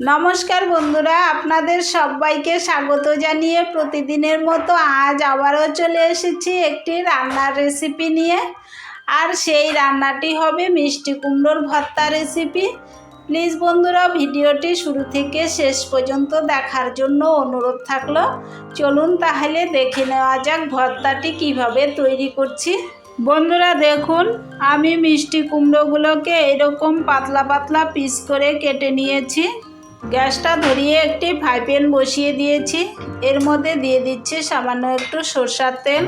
নমস্কার বন্ধুরা, আপনাদের সবাইকে স্বাগত জানিয়ে প্রতিদিনের মতো আজ আবারও চলে এসেছি একটি রান্নার রেসিপি নিয়ে। আর সেই রান্নাটি হবে মিষ্টি কুমড়োর ভর্তা রেসিপি প্লিজ বন্ধুরা, ভিডিওটি শুরু থেকে শেষ পর্যন্ত দেখার জন্য অনুরোধ থাকল। চলুন তাহলে দেখে নেওয়া যাক ভর্তাটি কীভাবে তৈরি করছি। বন্ধুরা, দেখুন, আমি মিষ্টি কুমড়োগুলোকে এরকম পাতলা পাতলা পিস করে কেটে নিয়েছি। গ্যাসটা ধরিয়ে একটি ফ্রাই প্যান বসিয়ে দিয়েছি। এর মধ্যে দিয়ে দিচ্ছি সামান্য একটু সরষার তেল।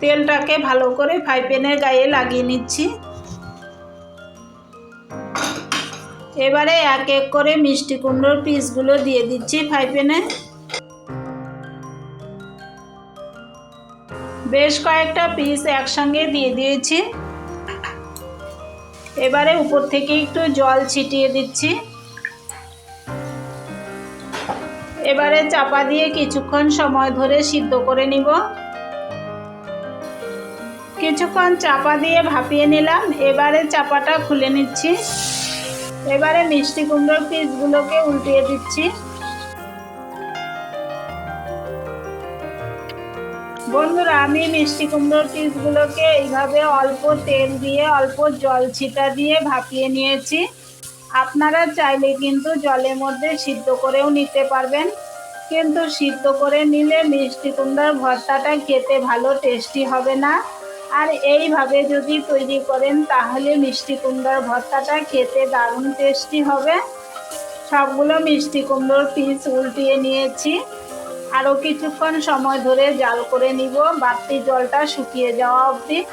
তেলটাকে ভালো করে ফ্রাই প্যানের গায়ে লাগিয়ে নিচ্ছি। এবারে এক এক করে মিষ্টি কুমড়োর পিসগুলো দিয়ে দিচ্ছি ফ্রাই প্যানে। বেশ কয়েকটা পিস একসঙ্গে দিয়ে দিয়েছি। এবারে উপর থেকে একটু জল ছিটিয়ে দিচ্ছি। এবারে চাপা দিয়ে কিছুক্ষণ সময় ধরে সিদ্ধ করে নিব। কিছুক্ষণ চাপা দিয়ে ভাপিয়ে নিলাম। এবারে চাপাটা খুলে নিচ্ছি। এবারে মিষ্টি কুমড়োর পিসগুলোকে উল্টিয়ে দিচ্ছি। বন্ধুরা, আমি মিষ্টি কুমড়োর পিসগুলোকে এইভাবে অল্প তেল দিয়ে, অল্প জল ছিটা দিয়ে ভাপিয়ে নিয়েছি। আপনারা চাইলে কিন্তু জলের মধ্যে সিদ্ধ করেও নিতে পারবেন। কিন্তু সিদ্ধ করে নিলে মিষ্টি কুমড়ার ভর্তাটা খেতে ভালো টেস্টি হবে না। আর এইভাবে যদি তৈরি করেন, তাহলে মিষ্টি কুমড়ার ভর্তাটা খেতে দারুণ টেস্টি হবে। সবগুলো মিষ্টি কুমড়োর পিস উল্টিয়ে নিয়েছি। আরও কিছুক্ষণ সময় ধরে জাল করে নিব। বাড়তি জলটা শুকিয়ে যাওয়া অবধি।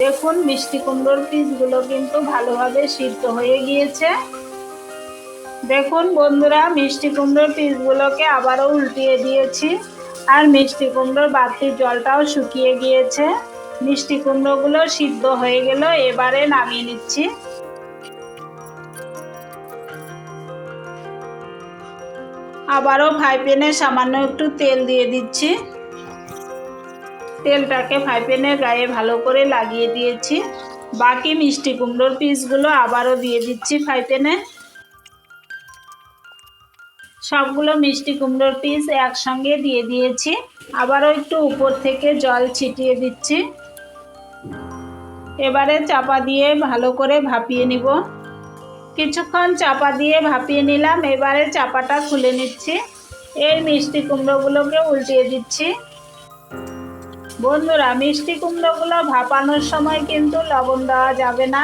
দেখুন, মিষ্টি কুমড়োর পিসগুলো কিন্তু ভালোভাবে সিদ্ধ হয়ে গিয়েছে। দেখুন বন্ধুরা, মিষ্টি কুমড়োর পিসগুলোকে আবারও উল্টিয়ে দিয়েছি। আর মিষ্টি কুমড়োর বাড়তি জলটাও শুকিয়ে গিয়েছে। মিষ্টি কুমড়োগুলো সিদ্ধ হয়ে গেল, এবারে নামিয়ে নিচ্ছি। আবারও ফ্রাই প্যানে সামান্য একটু তেল দিয়ে দিচ্ছি। তেলটাকে ফ্রাই প্যানের গায়ে ভালো করে লাগিয়ে দিয়েছি। বাকি মিষ্টি কুমড়োর পিসগুলো আবারও দিয়ে দিচ্ছি ফ্রাই প্যানে সবগুলো মিষ্টি কুমড়োর পিস একসঙ্গে দিয়ে দিয়েছি। আবারও একটু উপর থেকে জল ছিটিয়ে দিচ্ছি। এবারে চাপা দিয়ে ভালো করে ভাপিয়ে নিব। কিছুক্ষণ চাপা দিয়ে ভাপিয়ে নিলাম, এবারে চাপাটা খুলে নিচ্ছি। এই মিষ্টি কুমড়োগুলোকে উল্টিয়ে দিচ্ছি। বন্ধুরা, মিষ্টি কুমড়োগুলো ভাপানোর সময় কিন্তু লবণ দেওয়া যাবে না।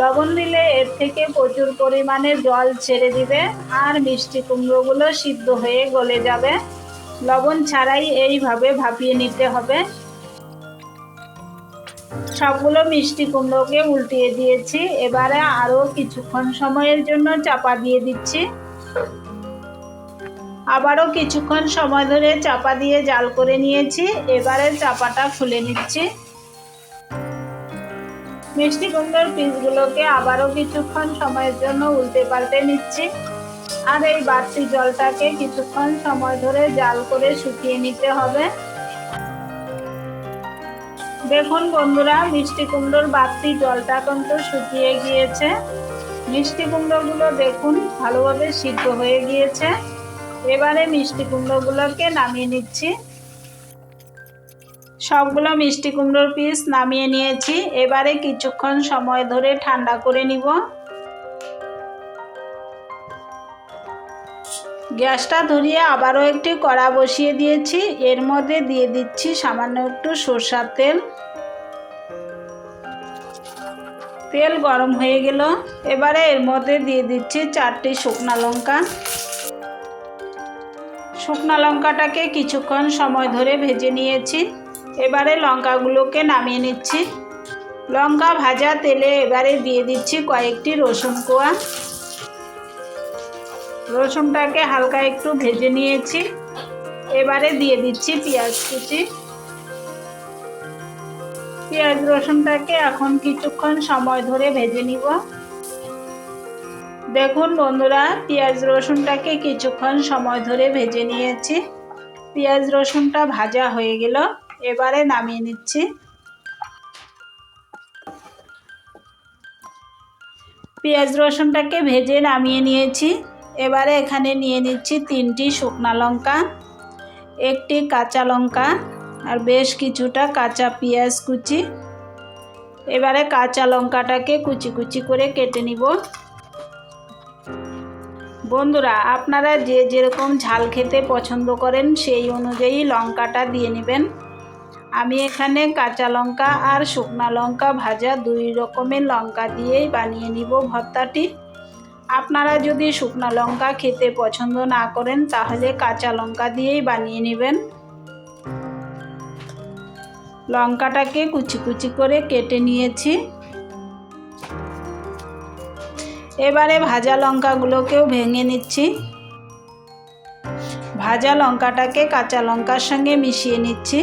লবণ দিলে এর থেকে প্রচুর পরিমাণে জল ছেড়ে দিবে আর মিষ্টি কুমড়োগুলো সিদ্ধ হয়ে গলে যাবে। লবণ ছাড়াই এইভাবে ভাপিয়ে নিতে হবে। সবগুলো মিষ্টি কুমড়োকে উল্টিয়ে দিয়েছি। এবারে আরও কিছুক্ষণ সময়ের জন্য চাপা দিয়ে দিচ্ছি। আবারও কিছুক্ষণ সময় ধরে চাপা দিয়ে জাল করে নিয়েছি, এবারে চাপাটা খুলে নিচ্ছি। মিষ্টি কুমড়োর পিসগুলোকে আবারও কিছুক্ষণ সময়ের জন্য উল্টে পাল্টে নিচ্ছি। আর এই বাড়তি জলটাকে কিছুক্ষণ সময় ধরে জাল করে শুকিয়ে নিতে হবে। দেখুন বন্ধুরা, মিষ্টি কুমড়োর বাড়তি জলটা কিন্তু শুকিয়ে গিয়েছে। মিষ্টি কুমড়োগুলো দেখুন ভালোভাবে সিদ্ধ হয়ে গিয়েছে। এবারে মিষ্টি কুমড়োগুলোকে নামিয়ে নিচ্ছি। সবগুলো মিষ্টি কুমড়োর পিস নামিয়ে নিয়েছি। এবারে কিছুক্ষণ সময় ধরে ঠান্ডা করে নিব। গ্যাসটা ধরিয়ে আবারও একটি কড়া বসিয়ে দিয়েছি। এর মধ্যে দিয়ে দিচ্ছি সামান্য একটু সরষার তেল। তেল গরম হয়ে গেল। এবারে এর মধ্যে দিয়ে দিচ্ছি চারটি শুকনা লঙ্কা। শুকনা লঙ্কাটাকে কিছুক্ষণ সময় ধরে ভেজে নিয়েছি। এবারে লঙ্কাগুলোকে নামিয়ে নিচ্ছি। লঙ্কা ভাজা তেলে এবারে দিয়ে দিচ্ছি কয়েকটি রসুন কোয়া। রসুনটাকে হালকা একটু ভেজে নিয়েছি। এবারে দিয়ে দিচ্ছি পেঁয়াজ কুচি। পেঁয়াজ রসুনটাকে এখন কিছুক্ষণ সময় ধরে ভেজে নিব। দেখুন বন্ধুরা, পেঁয়াজ রসুনটাকে কিছুক্ষণ সময় ধরে ভেজে নিয়েছি। পেঁয়াজ রসুনটা ভাজা হয়ে গেল, এবারে নামিয়ে নিচ্ছি। পেঁয়াজ রসুনটাকে ভেজে নামিয়ে নিয়েছি। এবারে এখানে নিয়ে নিচ্ছি তিনটি শুকনা লঙ্কা, একটি কাঁচা লঙ্কা, আর বেশ কিছুটা কাঁচা পেঁয়াজ কুচি। এবারে কাঁচা লঙ্কাটাকে কুচি কুচি করে কেটে নিব। বন্ধুরা, আপনারা যে যেরকম ঝাল খেতে পছন্দ করেন, সেই অনুযায়ী লঙ্কাটা দিয়ে নেবেন। আমি এখানে কাঁচা লঙ্কা আর শুকনা লঙ্কা ভাজা দুই রকমের লঙ্কা দিয়েই বানিয়ে নিব ভর্তাটি। আপনারা যদি শুকনা লঙ্কা খেতে পছন্দ না করেন, তাহলে কাঁচা লঙ্কা দিয়েই বানিয়ে নেবেন। লঙ্কাটাকে কুচি কুচি করে কেটে নিয়েছি। এবারে ভাজা লঙ্কাগুলোকেও ভেঙে নিচ্ছি। ভাজা লঙ্কাটাকে কাঁচা লঙ্কার সঙ্গে মিশিয়ে নিচ্ছি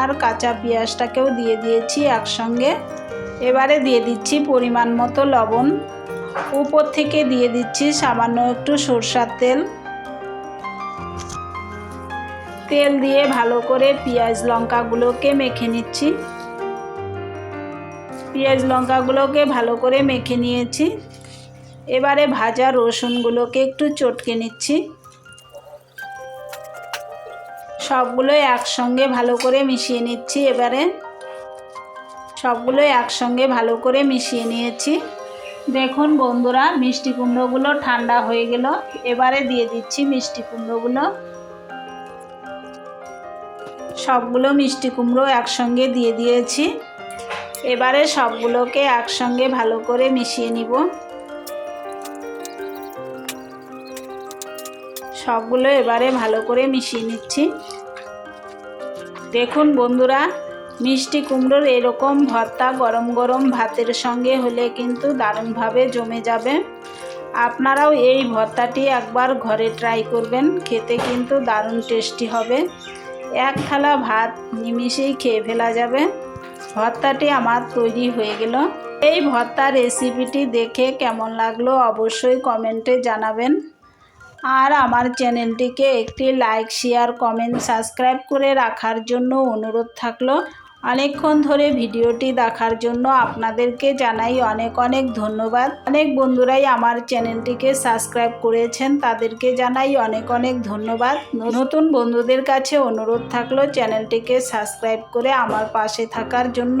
আর কাঁচা পেঁয়াজটাকেও দিয়ে দিয়েছি একসঙ্গে। এবারে দিয়ে দিচ্ছি পরিমাণ মতো লবণ। উপর থেকে দিয়ে দিচ্ছি সামান্য একটু সরষার তেল। তেল দিয়ে ভালো করে পেঁয়াজ লঙ্কাগুলোকে মেখে নিচ্ছি। পেঁয়াজ লঙ্কাগুলোকে ভালো করে মেখে নিয়েছি। এবারে ভাজা রসুনগুলোকে একটু চটকে নিচ্ছি। সবগুলো একসঙ্গে ভালো করে মিশিয়ে নিচ্ছি এবারে। সবগুলো একসঙ্গে ভালো করে মিশিয়ে নিয়েছি। দেখুন বন্ধুরা, মিষ্টি কুমড়োগুলো ঠান্ডা হয়ে গেল। এবারে দিয়ে দিচ্ছি মিষ্টি কুমড়োগুলো। সবগুলো মিষ্টি কুমড়ো একসঙ্গে দিয়ে দিয়েছি। এবারে সবগুলোকে একসঙ্গে ভালো করে মিশিয়ে নিব। সবগুলো এবারে ভালো করে মিশিয়ে নিচ্ছি। দেখুন বন্ধুরা, মিষ্টি কুমড়োর এরকম ভর্তা গরম গরম ভাতের সঙ্গে হলে কিন্তু দারুণভাবে জমে যাবে। আপনারাও এই ভর্তাটি একবার ঘরে ট্রাই করবেন, খেতে কিন্তু দারুণ টেস্টি হবে। এক থালা ভাত নিমিষেই খেয়ে ফেলা যাবে। ভর্তাটি আমার তৈরি হয়ে গেল। এই ভর্তার রেসিপিটি দেখে কেমন লাগল অবশ্যই কমেন্টে জানাবেন। আর আমার চ্যানেলটিকে একটি লাইক, শেয়ার, কমেন্ট, সাবস্ক্রাইব করে রাখার জন্য অনুরোধ থাকল। অনেকক্ষণ ধরে ভিডিওটি দেখার জন্য আপনাদেরকে জানাই অনেক অনেক ধন্যবাদ। অনেক বন্ধুরাই আমার চ্যানেলটিকে সাবস্ক্রাইব করেছেন, তাদেরকে জানাই অনেক অনেক ধন্যবাদ। নতুন বন্ধুদের কাছে অনুরোধ থাকল চ্যানেলটিকে সাবস্ক্রাইব করে আমার পাশে থাকার জন্য।